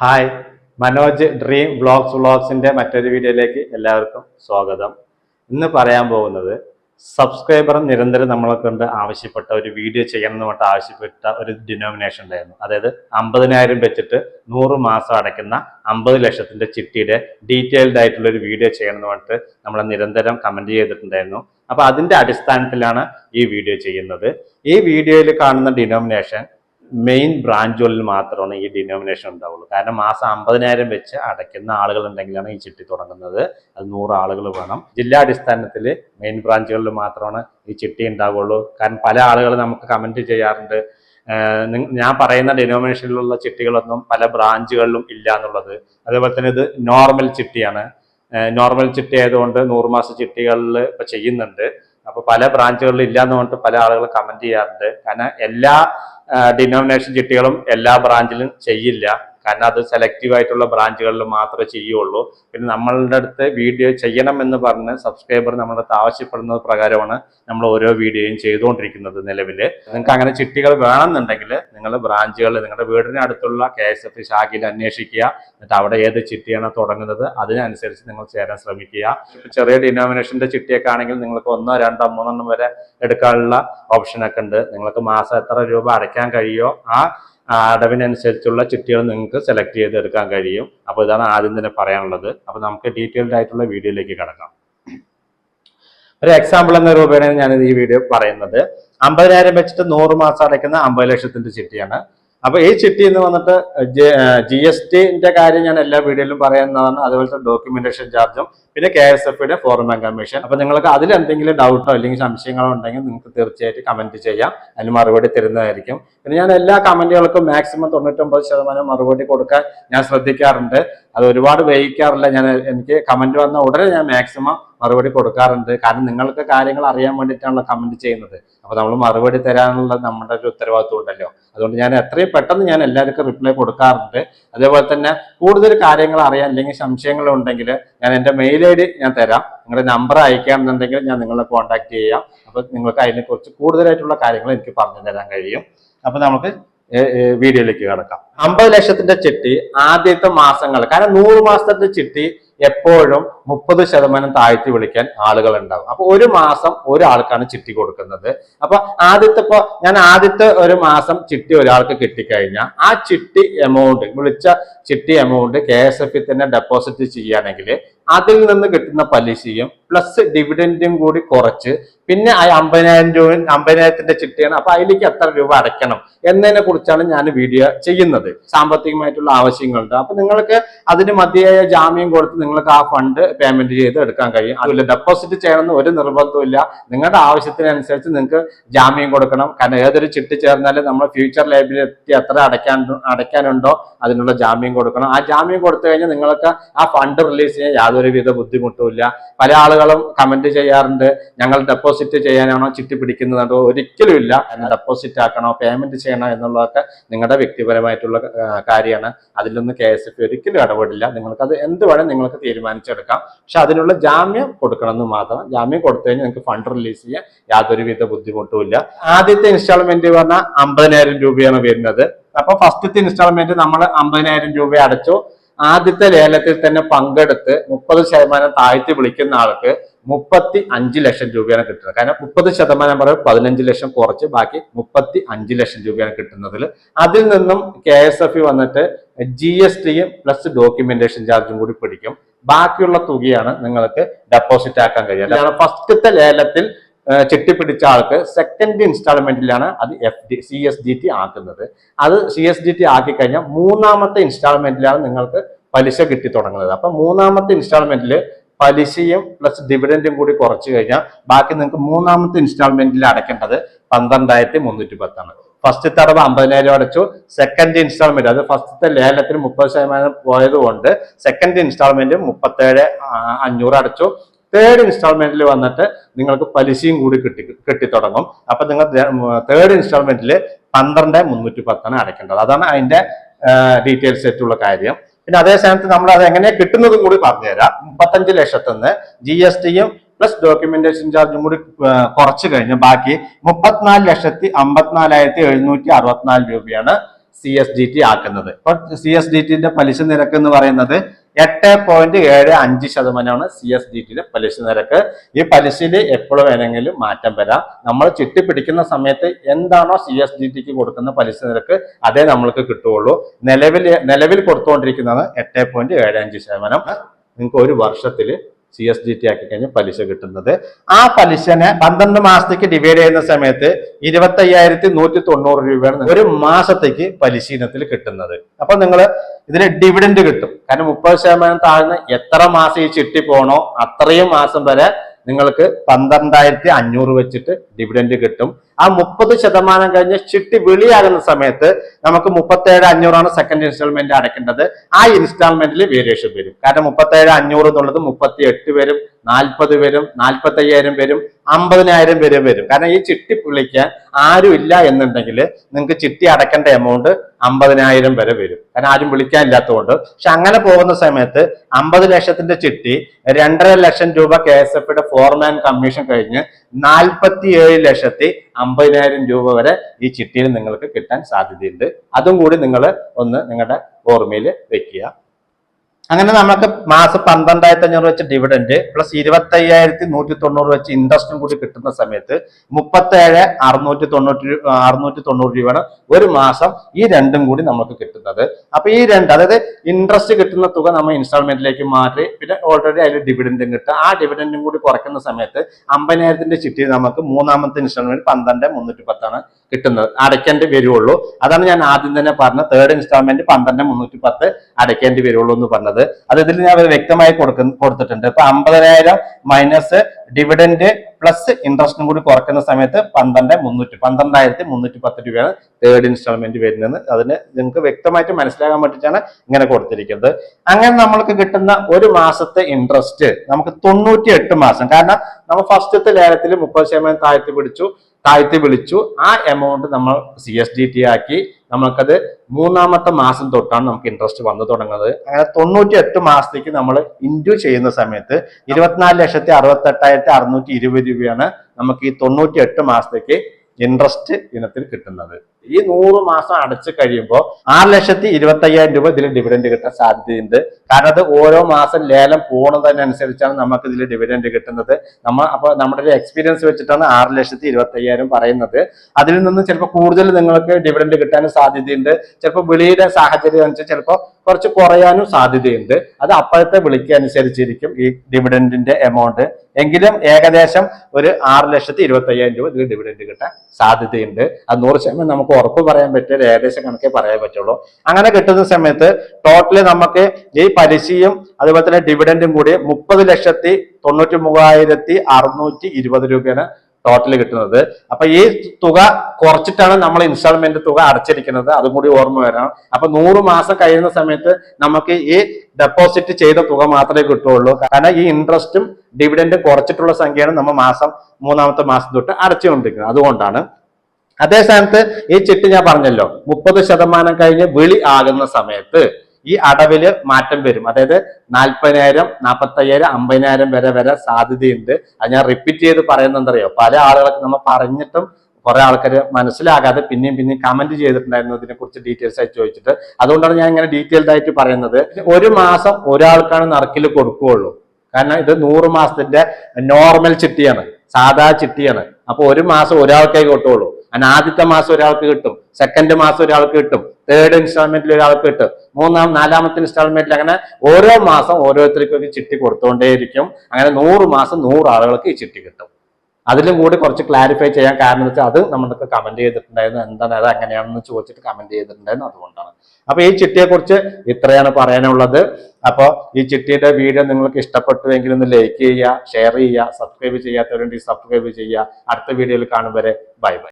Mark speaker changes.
Speaker 1: Hi Manoj dream vlogs വ്ളോഗ്സിന്റെ മറ്റൊരു വീഡിയോയിലേക്ക് എല്ലാവർക്കും സ്വാഗതം. ഇന്ന് പറയാൻ പോകുന്നത് സബ്സ്ക്രൈബർ നിരന്തരം നമ്മളെ കൊണ്ട് ആവശ്യപ്പെട്ട ഒരു വീഡിയോ ചെയ്യണം എന്ന് പറഞ്ഞിട്ട് ആവശ്യപ്പെട്ട ഒരു ഡിനോമിനേഷൻ ഉണ്ടായിരുന്നു. അതായത് അമ്പതിനായിരം വെച്ചിട്ട് നൂറ് മാസം അടയ്ക്കുന്ന അമ്പത് ലക്ഷത്തിന്റെ ചിട്ടിയുടെ ഡീറ്റെയിൽഡ് ആയിട്ടുള്ള ഒരു വീഡിയോ ചെയ്യണം എന്ന് പറഞ്ഞിട്ട് നമ്മളെ നിരന്തരം കമന്റ് ചെയ്തിട്ടുണ്ടായിരുന്നു. അപ്പോൾ അതിന്റെ അടിസ്ഥാനത്തിലാണ് ഈ വീഡിയോ ചെയ്യുന്നത്. ഈ വീഡിയോയിൽ കാണുന്ന ഡിനോമിനേഷൻ മെയിൻ ബ്രാഞ്ചുകളിൽ മാത്രമാണ് ഈ ഡിനോമിനേഷൻ ഉണ്ടാവുള്ളൂ. കാരണം മാസം അമ്പതിനായിരം വെച്ച് അടയ്ക്കുന്ന ആളുകൾ ഉണ്ടെങ്കിലാണ് ഈ ചിട്ടി തുടങ്ങുന്നത്. അത് നൂറ് ആളുകൾ വേണം. ജില്ലാടിസ്ഥാനത്തിൽ മെയിൻ ബ്രാഞ്ചുകളിൽ മാത്രമാണ് ഈ ചിട്ടി ഉണ്ടാവുള്ളൂ. കാരണം പല ആളുകൾ നമുക്ക് കമന്റ് ചെയ്യാറുണ്ട്. ഞാൻ പറയുന്ന ഡിനോമിനേഷനിലുള്ള ചിട്ടികളൊന്നും പല ബ്രാഞ്ചുകളിലും ഇല്ല എന്നുള്ളത്. അതേപോലെ തന്നെ ഇത് നോർമൽ ചിട്ടിയാണ്. നോർമൽ ചിട്ടി ആയതുകൊണ്ട് നൂറ് മാസ ചിട്ടികളിൽ ഇപ്പൊ ചെയ്യുന്നുണ്ട്. അപ്പൊ പല ബ്രാഞ്ചുകളിലും ഇല്ല എന്ന് പറഞ്ഞിട്ട് പല ആളുകൾ കമന്റ് ചെയ്യാറുണ്ട്. കാരണം എല്ലാ ഡിനോമിനേഷൻ ചിട്ടികളും എല്ലാ ബ്രാഞ്ചിലും ചെയ്യില്ല. കാരണം അത് സെലക്റ്റീവ് ആയിട്ടുള്ള ബ്രാഞ്ചുകളിൽ മാത്രമേ ചെയ്യുള്ളൂ പിന്നെ നമ്മളുടെ അടുത്ത് വീഡിയോ ചെയ്യണം എന്ന് പറഞ്ഞ് സബ്സ്ക്രൈബർ നമ്മുടെ അടുത്ത് ആവശ്യപ്പെടുന്നത് പ്രകാരമാണ് നമ്മൾ ഓരോ വീഡിയോയും ചെയ്തുകൊണ്ടിരിക്കുന്നത് നിലവിൽ നിങ്ങൾക്ക് അങ്ങനെ ചിട്ടികൾ വേണമെന്നുണ്ടെങ്കിൽ നിങ്ങൾ ബ്രാഞ്ചുകൾ നിങ്ങളുടെ വീടിന് അടുത്തുള്ള കെ എസ് എഫ് ശാഖയിൽ അന്വേഷിക്കുക. എന്നിട്ട് അവിടെ ഏത് ചിട്ടിയാണ് തുടങ്ങുന്നത് അതിനനുസരിച്ച് നിങ്ങൾ ചേരാൻ ശ്രമിക്കുക. ചെറിയ ഡിനോമിനേഷന്റെ ചിട്ടിയൊക്കെ ആണെങ്കിൽ നിങ്ങൾക്ക് ഒന്നോ രണ്ടോ മൂന്നെണ്ണം വരെ എടുക്കാനുള്ള ഓപ്ഷനൊക്കെ ഉണ്ട്. നിങ്ങൾക്ക് മാസം എത്ര രൂപ അടയ്ക്കാൻ കഴിയോ ആ ആ അടവിനനുസരിച്ചുള്ള ചിട്ടികൾ നിങ്ങൾക്ക് സെലക്ട് ചെയ്തെടുക്കാൻ കഴിയും. അപ്പോൾ ഇതാണ് ആദ്യം തന്നെ പറയാനുള്ളത്. അപ്പോൾ നമുക്ക് ഡീറ്റെയിൽഡ് ആയിട്ടുള്ള വീഡിയോയിലേക്ക് കിടക്കാം. ഒരു എക്സാമ്പിൾ എന്ന രൂപേണ ഞാൻ ഈ വീഡിയോ പറയുന്നത്. അമ്പതിനായിരം വെച്ചിട്ട് നൂറ് മാസം അടയ്ക്കുന്ന അമ്പത് ലക്ഷത്തിന്റെ ചിട്ടിയാണ്. അപ്പോൾ ഈ ചിട്ടി എന്ന് വന്നിട്ട് ജി എസ് ടിന്റെ കാര്യം ഞാൻ എല്ലാ വീഡിയോയിലും പറയുന്നതാണ്. അതുപോലത്തെ ഡോക്യുമെന്റേഷൻ ചാർജും പിന്നെ കെ എസ് എഫിയുടെ യുടെ ബാങ്ക് കമ്മീഷൻ അപ്പോൾ നിങ്ങൾക്ക് അതിൽ എന്തെങ്കിലും ഡൗട്ടോ അല്ലെങ്കിൽ സംശയങ്ങളോ ഉണ്ടെങ്കിൽ നിങ്ങൾക്ക് തീർച്ചയായിട്ടും കമന്റ് ചെയ്യാം. അതിന് മറുപടി തരുന്നതായിരിക്കും. പിന്നെ ഞാൻ എല്ലാ കമന്റുകൾക്കും മാക്സിമം തൊണ്ണൂറ്റൊമ്പത് ശതമാനം മറുപടി കൊടുക്കാൻ ഞാൻ ശ്രദ്ധിക്കാറുണ്ട്. അത് ഒരുപാട് വൈകിക്കാറില്ല ഞാൻ എനിക്ക് കമന്റ് വന്ന ഉടനെ ഞാൻ മാക്സിമം മറുപടി കൊടുക്കാറുണ്ട്. കാരണം നിങ്ങൾക്ക് കാര്യങ്ങൾ അറിയാൻ വേണ്ടിയിട്ടാണല്ലോ കമന്റ് ചെയ്യുന്നത്. അപ്പോൾ നമ്മൾ മറുപടി തരാനുള്ള നമ്മുടെ ഒരു ഉത്തരവാദിത്വം ഉണ്ടല്ലോ അതുകൊണ്ട് ഞാൻ എത്രയും പെട്ടെന്ന് ഞാൻ എല്ലാവർക്കും റിപ്ലൈ കൊടുക്കാറുണ്ട്. അതേപോലെ തന്നെ കൂടുതൽ കാര്യങ്ങൾ അറിയാൻ അല്ലെങ്കിൽ സംശയങ്ങൾ ഉണ്ടെങ്കിൽ ഞാൻ എന്റെ മെയിൽ ഐ ഡി ഞാൻ തരാം. നിങ്ങളുടെ നമ്പർ അയക്കുകയാണെന്നുണ്ടെങ്കിൽ ഞാൻ നിങ്ങളെ കോൺടാക്ട് ചെയ്യാം. അപ്പോൾ നിങ്ങൾക്ക് അതിനെക്കുറിച്ച് കൂടുതലായിട്ടുള്ള കാര്യങ്ങൾ എനിക്ക് പറഞ്ഞു തരാൻ കഴിയും. അപ്പൊ നമുക്ക് വീഡിയോയിലേക്ക് കിടക്കാം. അമ്പത് ലക്ഷത്തിന്റെ ചിട്ടി ആദ്യത്തെ മാസങ്ങൾ കാരണം നൂറ് മാസത്തിന്റെ ചിട്ടി എപ്പോഴും മുപ്പത് ശതമാനം താഴ്ത്തി വിളിക്കാൻ ആളുകൾ ഉണ്ടാവും അപ്പൊ ഒരു മാസം ഒരാൾക്കാണ് ചിട്ടി കൊടുക്കുന്നത്. അപ്പൊ ആദ്യത്തെ ഇപ്പൊ ഞാൻ ആദ്യത്തെ ഒരു മാസം ചിട്ടി ഒരാൾക്ക് കിട്ടിക്കഴിഞ്ഞാൽ ആ ചിട്ടി എമൗണ്ട് വിളിച്ച ചിട്ടി എമൗണ്ട് കെ എസ് എഫ് തന്നെ ഡെപ്പോസിറ്റ് ചെയ്യുകയാണെങ്കിൽ അതിൽ നിന്ന് കിട്ടുന്ന പലിശയും പ്ലസ് ഡിവിഡൻഡും കൂടി കുറച്ച് പിന്നെ ആ അമ്പതിനായിരം രൂപ അമ്പതിനായിരത്തിന്റെ ചിട്ടിയാണ് അപ്പൊ അതിലേക്ക് എത്ര രൂപ അടയ്ക്കണം എന്നതിനെ കുറിച്ചാണ് ഞാൻ വീഡിയോ ചെയ്യുന്നത്. സാമ്പത്തികമായിട്ടുള്ള ആവശ്യങ്ങളുണ്ട്. അപ്പൊ നിങ്ങൾക്ക് അതിന് മതിയായ ജാമ്യം കൊടുത്ത് നിങ്ങൾക്ക് ആ ഫണ്ട് പേയ്മെന്റ് ചെയ്ത് എടുക്കാൻ കഴിയും. അതുപോലെ ഡെപ്പോസിറ്റ് ചെയ്യണമെന്ന് ഒരു നിർബന്ധമില്ല നിങ്ങളുടെ ആവശ്യത്തിനനുസരിച്ച് നിങ്ങൾക്ക് ജാമ്യം കൊടുക്കണം. കാരണം ഏതൊരു ചിട്ടി ചേർന്നാലും നമ്മൾ ഫ്യൂച്ചർ ലൈബിലിറ്റി എത്ര അടയ്ക്കാൻ അടയ്ക്കാനുണ്ടോ അതിനുള്ള ജാമ്യം കൊടുക്കണം. ആ ജാമ്യം കൊടുത്തു കഴിഞ്ഞാൽ നിങ്ങൾക്ക് ആ ഫണ്ട് റിലീസ് ചെയ്യാൻ യാതൊരു വിധ ബുദ്ധിമുട്ടുമില്ല പല ആളുകളും കമന്റ് ചെയ്യാറുണ്ട്. ഞങ്ങൾ ഡെപ്പോസിറ്റ് ചെയ്യാനാണോ ചിട്ടി പിടിക്കുന്നതാണോ ഒരിക്കലും ഇല്ല. ഡെപ്പോസിറ്റ് ആക്കണോ പേയ്മെന്റ് ചെയ്യണോ എന്നുള്ളതൊക്കെ നിങ്ങളുടെ വ്യക്തിപരമായിട്ടുള്ള കാര്യമാണ്. അതിലൊന്നും കെ എസ് എഫ് ഒരിക്കലും ഇടപെടില്ല. നിങ്ങൾക്ക് അത് എന്ത് വേണം നിങ്ങൾക്ക് തീരുമാനിച്ചെടുക്കാം. പക്ഷെ അതിനുള്ള ജാമ്യം കൊടുക്കണം എന്ന് മാത്രം. ജാമ്യം കൊടുത്തു കഴിഞ്ഞാൽ നിങ്ങൾക്ക് ഫണ്ട് റിലീസ് ചെയ്യാൻ യാതൊരുവിധ ബുദ്ധിമുട്ടുമില്ല. ആദ്യത്തെ ഇൻസ്റ്റാൾമെന്റ് പറഞ്ഞാൽ അമ്പതിനായിരം രൂപയാണ് വരുന്നത്. അപ്പൊ ഫസ്റ്റത്തെ ഇൻസ്റ്റാൾമെന്റ് നമ്മൾ അമ്പതിനായിരം രൂപ അടച്ചു. ആദ്യത്തെ ലേലത്തിൽ തന്നെ പങ്കെടുത്ത് മുപ്പത് ശതമാനം താഴ്ത്തി വിളിക്കുന്ന ആൾക്ക് മുപ്പത്തി അഞ്ച് ലക്ഷം രൂപയാണ് കിട്ടുന്നത്. കാരണം മുപ്പത് ശതമാനം പറയും പതിനഞ്ച് ലക്ഷം കുറച്ച് ബാക്കി മുപ്പത്തി അഞ്ച് ലക്ഷം രൂപയാണ് കിട്ടുന്നതിൽ. അതിൽ നിന്നും കെ എസ് എഫ് വന്നിട്ട് ജി എസ് ടിയും പ്ലസ് ഡോക്യുമെന്റേഷൻ ചാർജും കൂടി പിടിക്കും. ബാക്കിയുള്ള തുകയാണ് നിങ്ങൾക്ക് ഡെപ്പോസിറ്റ് ആക്കാൻ കഴിയുക. ഫസ്റ്റത്തെ ലേലത്തിൽ ചിട്ടി പിടിച്ച ആൾക്ക് സെക്കൻഡ് ഇൻസ്റ്റാൾമെന്റിലാണ് അത് F D C S D T ആക്കുന്നത്. അത് സി എസ് ഡി ടി ആക്കി കഴിഞ്ഞാൽ മൂന്നാമത്തെ ഇൻസ്റ്റാൾമെന്റിലാണ് നിങ്ങൾക്ക് പലിശ കിട്ടി തുടങ്ങുന്നത്. അപ്പൊ മൂന്നാമത്തെ ഇൻസ്റ്റാൾമെന്റിൽ പലിശയും പ്ലസ് ഡിവിഡൻഡും കൂടി കുറച്ച് കഴിഞ്ഞാൽ ബാക്കി നിങ്ങൾക്ക് മൂന്നാമത്തെ ഇൻസ്റ്റാൾമെന്റിൽ അടയ്ക്കേണ്ടത് പന്ത്രണ്ടായിരത്തി മുന്നൂറ്റി പത്താണ്. ഫസ്റ്റത്തെ അടവ് അമ്പതിനായിരം അടച്ചു. സെക്കൻഡ് ഇൻസ്റ്റാൾമെന്റ് അത് ഫസ്റ്റത്തെ ലേലത്തിന് മുപ്പത് ശതമാനം പോയത് കൊണ്ട് സെക്കൻഡ് ഇൻസ്റ്റാൾമെന്റ് മുപ്പത്തേഴ് അഞ്ഞൂറ് അടച്ചു. തേർഡ് ഇൻസ്റ്റാൾമെന്റിൽ വന്നിട്ട് നിങ്ങൾക്ക് പലിശയും കൂടി കിട്ടി കിട്ടിത്തുടങ്ങും. അപ്പൊ നിങ്ങൾ തേർഡ് ഇൻസ്റ്റാൾമെന്റിൽ പന്ത്രണ്ട് മുന്നൂറ്റി പത്താണ് അടയ്ക്കേണ്ടത്. അതാണ് അതിന്റെ ഡീറ്റെയിൽസ് ആയിട്ടുള്ള കാര്യം. പിന്നെ അതേ സമയത്ത് നമ്മൾ അത് എങ്ങനെയാ കിട്ടുന്നതും കൂടി പറഞ്ഞുതരാം. മുപ്പത്തഞ്ച് ലക്ഷത്തിന്ന് ജി എസ് ടിയും പ്ലസ് ഡോക്യുമെന്റേഷൻ ചാർജും കൂടി കുറച്ച് കഴിഞ്ഞ്. ബാക്കി മുപ്പത്തിനാല് ലക്ഷത്തി അമ്പത്തിനാലായിരത്തി എഴുന്നൂറ്റി അറുപത്തിനാല് രൂപയാണ് സി എസ് ഡി ടി ആക്കുന്നത്. ഇപ്പൊ സി എസ് ഡി ടിന്റെ പലിശ നിരക്ക് എന്ന് പറയുന്നത് എട്ട് പോയിന്റ് ഏഴ് അഞ്ച് ശതമാനമാണ് സി എസ് ഡി ടിയുടെ പലിശ നിരക്ക്. ഈ പലിശയിൽ എപ്പോഴും വേണമെങ്കിലും മാറ്റം വരാം. നമ്മൾ ചിട്ടി പിടിക്കുന്ന സമയത്ത് എന്താണോ സി എസ് ഡി ടിക്ക് കൊടുക്കുന്ന പലിശ നിരക്ക് അതേ നമ്മൾക്ക് കിട്ടുകയുള്ളൂ. നിലവിൽ നിലവിൽ കൊടുത്തുകൊണ്ടിരിക്കുന്നത് എട്ട് പോയിന്റ് ഏഴ് അഞ്ച് ശതമാനം. നിങ്ങൾക്ക് ഒരു വർഷത്തിൽ സി എസ് ഡി ടി ആക്കി കഴിഞ്ഞാൽ പലിശ കിട്ടുന്നത്. ആ പലിശനെ പന്ത്രണ്ട് മാസത്തേക്ക് ഡിവൈഡ് ചെയ്യുന്ന സമയത്ത് ഇരുപത്തി അയ്യായിരത്തി നൂറ്റി തൊണ്ണൂറ് രൂപയാണ് ഒരു മാസത്തേക്ക് പലിശ ഇനത്തിൽ കിട്ടുന്നത്. അപ്പൊ നിങ്ങൾ ഇതിന് ഡിവിഡൻഡ് കിട്ടും. കാരണം മുപ്പത് ശതമാനം താഴ്ന്ന് എത്ര മാസം ഈ ചിട്ടി പോണോ അത്രയും മാസം വരെ നിങ്ങൾക്ക് പന്ത്രണ്ടായിരത്തി അഞ്ഞൂറ് വെച്ചിട്ട് ഡിവിഡൻഡ് കിട്ടും. ആ മുപ്പത് ശതമാനം കഴിഞ്ഞ് ചിട്ടി വിളിയാകുന്ന സമയത്ത് നമുക്ക് മുപ്പത്തേഴ് അഞ്ഞൂറാണ് സെക്കൻഡ് ഇൻസ്റ്റാൾമെന്റ് അടയ്ക്കേണ്ടത്. ആ ഇൻസ്റ്റാൾമെന്റിൽ വേരിയേഷൻ വരും. കാരണം മുപ്പത്തേഴ് അഞ്ഞൂറ് എന്നുള്ളത് മുപ്പത്തി എട്ട് വരും. നാൽപ്പത് പേരും നാൽപ്പത്തി അയ്യായിരം വരും അമ്പതിനായിരം വരെ വരും. കാരണം ഈ ചിട്ടി വിളിക്കാൻ ആരും ഇല്ല എന്നുണ്ടെങ്കിൽ നിങ്ങൾക്ക് ചിട്ടി അടക്കേണ്ട എമൗണ്ട് അമ്പതിനായിരം വരെ വരും. കാരണം ആരും വിളിക്കാൻ ഇല്ലാത്തതുകൊണ്ട്. പക്ഷെ അങ്ങനെ പോകുന്ന സമയത്ത് അമ്പത് ലക്ഷത്തിന്റെ ചിട്ടി രണ്ടര ലക്ഷം രൂപ K S F foreman commission കഴിഞ്ഞ് നാൽപ്പത്തി ഏഴ് ലക്ഷത്തി അമ്പതിനായിരം രൂപ വരെ ഈ ചിട്ടിയിൽ നിങ്ങൾക്ക് കിട്ടാൻ സാധ്യതയുണ്ട്. അതും കൂടി നിങ്ങൾ ഒന്ന് നിങ്ങളുടെ ഓർമ്മയിൽ വെക്കുക. അങ്ങനെ നമുക്ക് മാസം പന്ത്രണ്ടായിരത്തി അഞ്ഞൂറ് വെച്ച് ഡിവിഡൻഡ് പ്ലസ് ഇരുപത്തി അയ്യായിരത്തി നൂറ്റി തൊണ്ണൂറ് വെച്ച് ഇൻട്രസ്റ്റും കൂടി കിട്ടുന്ന സമയത്ത് മുപ്പത്തേഴ് അറുന്നൂറ്റി തൊണ്ണൂറ്റി അറുന്നൂറ്റി തൊണ്ണൂറ് രൂപയാണ് ഒരു മാസം ഈ രണ്ടും കൂടി നമുക്ക് കിട്ടുന്നത്. അപ്പൊ ഈ രണ്ട് അതായത് ഇൻട്രസ്റ്റ് കിട്ടുന്ന തുക നമ്മൾ ഇൻസ്റ്റാൾമെന്റിലേക്ക് മാറ്റി പിന്നെ ഓൾറെഡി അതിൽ ഡിവിഡൻഡും കിട്ടുക ആ ഡിവിഡൻഡും കൂടി കുറയ്ക്കുന്ന സമയത്ത് അമ്പതിനായിരത്തിന്റെ ചിട്ടി നമുക്ക് മൂന്നാമത്തെ ഇൻസ്റ്റാൾമെന്റ് പന്ത്രണ്ട് മുന്നൂറ്റി പത്താണ് കിട്ടുന്നത്. അടയ്ക്കേണ്ടി വരുള്ളൂ അതാണ് ഞാൻ ആദ്യം തന്നെ പറഞ്ഞത്. തേർഡ് ഇൻസ്റ്റാൾമെന്റ് പന്ത്രണ്ട് മുന്നൂറ്റി പത്ത് അടയ്ക്കേണ്ടി വരുള്ളൂ എന്ന് പറഞ്ഞത്. അത് ഇതിൽ ഞാൻ വ്യക്തമായി കൊടുക്കുന്ന കൊടുത്തിട്ടുണ്ട്. ഇപ്പൊ അമ്പതിനായിരം മൈനസ് ഡിവിഡൻഡ് പ്ലസ് ഇൻട്രസ്റ്റും കൂടി കുറക്കുന്ന സമയത്ത് പന്ത്രണ്ട് മുന്നൂറ്റി പന്ത്രണ്ടായിരത്തി മുന്നൂറ്റി പത്ത് രൂപയാണ് തേർഡ് ഇൻസ്റ്റാൾമെന്റ് വരുന്നത്. അതിന് നിങ്ങൾക്ക് വ്യക്തമായിട്ട് മനസ്സിലാകാൻ വേണ്ടിയിട്ടാണ് ഇങ്ങനെ കൊടുത്തിരിക്കുന്നത്. അങ്ങനെ നമ്മൾക്ക് കിട്ടുന്ന ഒരു മാസത്തെ ഇൻട്രസ്റ്റ് നമുക്ക് തൊണ്ണൂറ്റി മാസം കാരണം നമ്മൾ ഫസ്റ്റത്തെ ലേലത്തിൽ മുപ്പത് ശതമാനം താഴ്ത്തി പിടിച്ചു. താഴ്ത്തി വിളിച്ചു. ആ എമൗണ്ട് നമ്മൾ സി എസ് ഡി ടി ആക്കി. നമുക്കത് മൂന്നാമത്തെ മാസം തൊട്ടാണ് നമുക്ക് ഇൻട്രസ്റ്റ് വന്നു തുടങ്ങുന്നത്. അങ്ങനെ തൊണ്ണൂറ്റി എട്ട് മാസത്തേക്ക് നമ്മൾ ഇൻഡ്യൂ ചെയ്യുന്ന സമയത്ത് ഇരുപത്തിനാല് ലക്ഷത്തി അറുപത്തി എട്ടായിരത്തി അറുന്നൂറ്റി ഇരുപത് രൂപയാണ് നമുക്ക് ഈ തൊണ്ണൂറ്റി എട്ട് മാസത്തേക്ക് ഇൻട്രസ്റ്റ് ഇനത്തിൽ കിട്ടുന്നത്. ഈ നൂറ് മാസം അടച്ചു കഴിയുമ്പോൾ ആറ് ലക്ഷത്തി ഇരുപത്തി അയ്യായിരം രൂപ ഇതിൽ ഡിവിഡൻഡ് കിട്ടാൻ സാധ്യതയുണ്ട്. കാരണം അത് ഓരോ മാസം ലേലം പോകുന്നതിനനുസരിച്ചാണ് നമുക്ക് ഇതിൽ ഡിവിഡൻഡ് കിട്ടുന്നത്. നമ്മൾ അപ്പൊ നമ്മുടെ ഒരു എക്സ്പീരിയൻസ് വെച്ചിട്ടാണ് ആറ് ലക്ഷത്തി ഇരുപത്തി അയ്യായിരം പറയുന്നത്. അതിൽ നിന്ന് ചിലപ്പോൾ കൂടുതൽ നിങ്ങൾക്ക് ഡിവിഡൻഡ് കിട്ടാനും സാധ്യതയുണ്ട്. ചിലപ്പോൾ വിളിയുടെ സാഹചര്യം അനുസരിച്ച് ചിലപ്പോൾ കുറച്ച് കുറയാനും സാധ്യതയുണ്ട്. അത് അപ്പോഴത്തെ വിളിക്ക് അനുസരിച്ചിരിക്കും ഈ ഡിവിഡൻഡിന്റെ എമൗണ്ട് എങ്കിലും ഏകദേശം ഒരു ആറ് ലക്ഷത്തി ഇരുപത്തി അയ്യായിരം രൂപ ഇതിൽ ഡിവിഡൻഡ് കിട്ടാൻ സാധ്യതയുണ്ട്. അത് നൂറ് ശതമാനം നമുക്ക് ഉറപ്പ് പറയാൻ പറ്റില്ല ഏകദേശം കണക്കേ പറയാൻ പറ്റുള്ളൂ. അങ്ങനെ കിട്ടുന്ന സമയത്ത് ടോട്ടലി നമുക്ക് ഈ പലിശയും അതുപോലെ തന്നെ ഡിവിഡൻഡും കൂടി മുപ്പത് ലക്ഷത്തി തൊണ്ണൂറ്റി മൂവായിരത്തി അറുന്നൂറ്റി ഇരുപത് രൂപയാണ് ടോട്ടൽ കിട്ടുന്നത്. അപ്പൊ ഈ തുക കുറച്ചിട്ടാണ് നമ്മൾ ഇൻസ്റ്റാൾമെന്റ് തുക അടച്ചിരിക്കുന്നത്. അതും കൂടി ഓർമ്മ വരണം. അപ്പൊ നൂറ് മാസം കഴിയുന്ന സമയത്ത് നമുക്ക് ഈ ഡെപ്പോസിറ്റ് ചെയ്ത തുക മാത്രമേ കിട്ടുള്ളൂ കാരണം ഈ ഇൻട്രസ്റ്റും ഡിവിഡൻഡും കുറച്ചിട്ടുള്ള സംഖ്യയാണ് നമ്മൾ മാസം മൂന്നാമത്തെ മാസം തൊട്ട് അടച്ചുകൊണ്ടിരിക്കുന്നത്. അതുകൊണ്ടാണ്. അതേ സമയത്ത് ഈ ചിട്ടി ഞാൻ പറഞ്ഞല്ലോ മുപ്പത് ശതമാനം കഴിഞ്ഞ് വിളി ആകുന്ന സമയത്ത് ഈ അടവിൽ മാറ്റം വരും. അതായത് നാൽപ്പതിനായിരം നാൽപ്പത്തയ്യായിരം അമ്പതിനായിരം വരെ വരെ സാധ്യതയുണ്ട്. അത് ഞാൻ റിപ്പീറ്റ് ചെയ്ത് പറയുന്നത് എന്തറിയോ പല ആളുകൾക്ക് നമ്മൾ പറഞ്ഞിട്ടും കുറെ ആൾക്കാർ മനസ്സിലാകാതെ പിന്നെയും പിന്നെയും കമന്റ് ചെയ്തിട്ടുണ്ടായിരുന്നു ഇതിനെ കുറിച്ച് ഡീറ്റെയിൽസ് ആയി ചോദിച്ചിട്ട്. അതുകൊണ്ടാണ് ഞാൻ ഇങ്ങനെ ഡീറ്റെയിൽഡ് ആയിട്ട് പറയുന്നത്. ഒരു മാസം ഒരാൾക്കാണ് നറുക്കിൽ കൊടുക്കുകയുള്ളൂ. കാരണം ഇത് നൂറ് മാസത്തിന്റെ നോർമൽ ചിട്ടിയാണ്. സാധാ ചിട്ടിയാണ്. അപ്പൊ ഒരു മാസം ഒരാൾക്കേ കിട്ടുള്ളൂ അതിന് ആദ്യത്തെ മാസം ഒരാൾക്ക് കിട്ടും. സെക്കൻഡ് മാസം ഒരാൾക്ക് കിട്ടും. തേർഡ് ഇൻസ്റ്റാൾമെന്റിൽ ഒരാൾക്ക് കിട്ടും. മൂന്നാം നാലാമത്തെ ഇൻസ്റ്റാൾമെന്റിൽ അങ്ങനെ ഓരോ മാസം ഓരോരുത്തർക്കും ഒരു ചിട്ടി കൊടുത്തുകൊണ്ടേയിരിക്കും അങ്ങനെ നൂറ് മാസം നൂറ് ആളുകൾക്ക് ഈ ചിട്ടി കിട്ടും. അതിലും കൂടി കുറച്ച് ക്ലാരിഫൈ ചെയ്യാൻ കാരണം വെച്ചാൽ അത് നമ്മൾക്ക് കമന്റ് ചെയ്തിട്ടുണ്ടായിരുന്നു. എന്താണ് അത് എങ്ങനെയാണെന്ന് ചോദിച്ചിട്ട് കമന്റ് ചെയ്തിട്ടുണ്ടായിരുന്നു അതുകൊണ്ടാണ്. അപ്പൊ ഈ ചിട്ടിയെ കുറിച്ച് ഇത്രയാണ് പറയാനുള്ളത്. അപ്പോൾ ഈ ചിട്ടിയുടെ വീഡിയോ നിങ്ങൾക്ക് ഇഷ്ടപ്പെട്ടുവെങ്കിൽ ഒന്ന് ലൈക്ക് ചെയ്യുക ഷെയർ ചെയ്യുക സബ്സ്ക്രൈബ് ചെയ്യാത്തവരുണ്ടെങ്കിൽ സബ്സ്ക്രൈബ് ചെയ്യുക. അടുത്ത വീഡിയോയിൽ കാണും വരെ. Bye bye